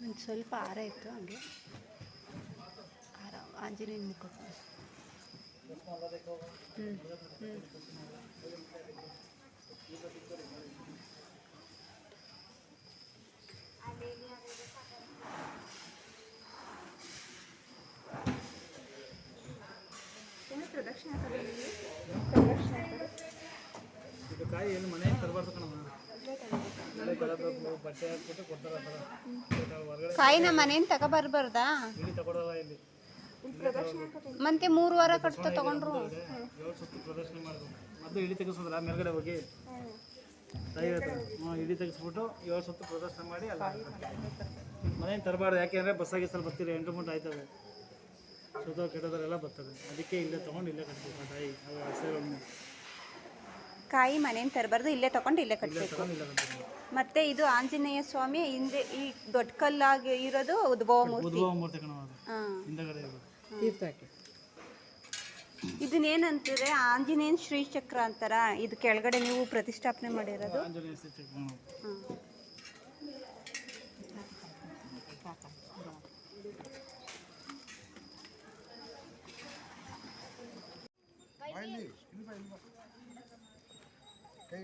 ಒಂದು ಸ್ವಲ್ಪ ಹಾರ ಇತ್ತು ಹಂಗೆ. ಹಾರ ಆಂಜನೇಯನ ಮುಖಕ್ಕೆ ಹ್ಞೂ ಹ್ಞೂ ಪ್ರದಕ್ಷಿಣೆ ಇದು ಕಾಯಿ ಏನು ಮನೆ ತರಬಾರ್ದು ಕಣಮ್ಮ ಬಟ್ಟೆ ಹಾಕ್ಬಿಟ್ಟು ಕೊಡ್ತಾರೆ ಆ ಥರ ಹೊರಗಡೆ ಕಾಯಿನ ಮನೆಯಿಂದ ತಗೊಬರ್ಬಾರ್ದಾ? ಇಲ್ಲಿ ತಗೊಳಲ್ಲ ಇಲ್ಲಿ ಮತ್ತೆ ಮೂರು ವಾರ ಕಟ್ತ ತಗೊಂಡ್ರು. ಏಳು ಸುತ್ತು ಪ್ರದರ್ಶನ ಮಾಡೋದು ಮೊದಲು ಇಳಿ ತೆಗೆಸೋದ್ರ ಮೇಲ್ಗಡೆ ಹೋಗಿ? ತಾಯಿ ಹತ್ರ ಹ್ಞೂ ಇಳಿ ತೆಗೆಸ್ಬಿಟ್ಟು ಏಳು ಸುತ್ತು ಪ್ರದರ್ಶನ ಮಾಡಿ ಅಲ್ಲ ಮನೇನು ತರಬಾರ್ದು ಯಾಕೆಂದ್ರೆ ಬಸ್ಸಾಗಿ ಸ್ವಲ್ಪ ಬರ್ತೀರಿ ಎಂಟು ಮುಂಟು ಆಯ್ತದೆ. ಸುತ್ತ ಕೆಟ್ಟದರೆಲ್ಲ ಬರ್ತದೆ. ಅದಕ್ಕೆ ಇಲ್ಲೇ ತೊಗೊಂಡು ಇಲ್ಲೇ ಕಟ್ಬೇಕು ಆ ತಾಯಿ. ಅವು ಹಸಿರನ್ನು ಕಾಯಿ ಮನೇನ್ ತರಬಾರ್ದು ಇಲ್ಲೇ ತಗೊಂಡು ಇಲ್ಲೇ ಇಲ್ಲೇ ಕಟ್ಟಬೇಕು ಇಲ್ಲೇ ಕಟ್ಬೇಕು. ಮತ್ತೆ ಇದು ಆಂಜನೇಯ ಸ್ವಾಮಿ ಹಿಂದೆ ಈ ದೊಡ್ಡ ಕಲ್ಲಾಗಿ ಇರೋದು ಉದ್ಭವ ಮೂರ್ತಿ. ಇದನ್ನೇನಂತಾರೆ? ಶ್ರೀ ಶ್ರೀಚಕ್ರ ಅಂತಾರ? ಇದು ಕೆಳಗಡೆ ನೀವು ಪ್ರತಿಷ್ಠಾಪನೆ ಮಾಡಿರೋದು? ಕೈ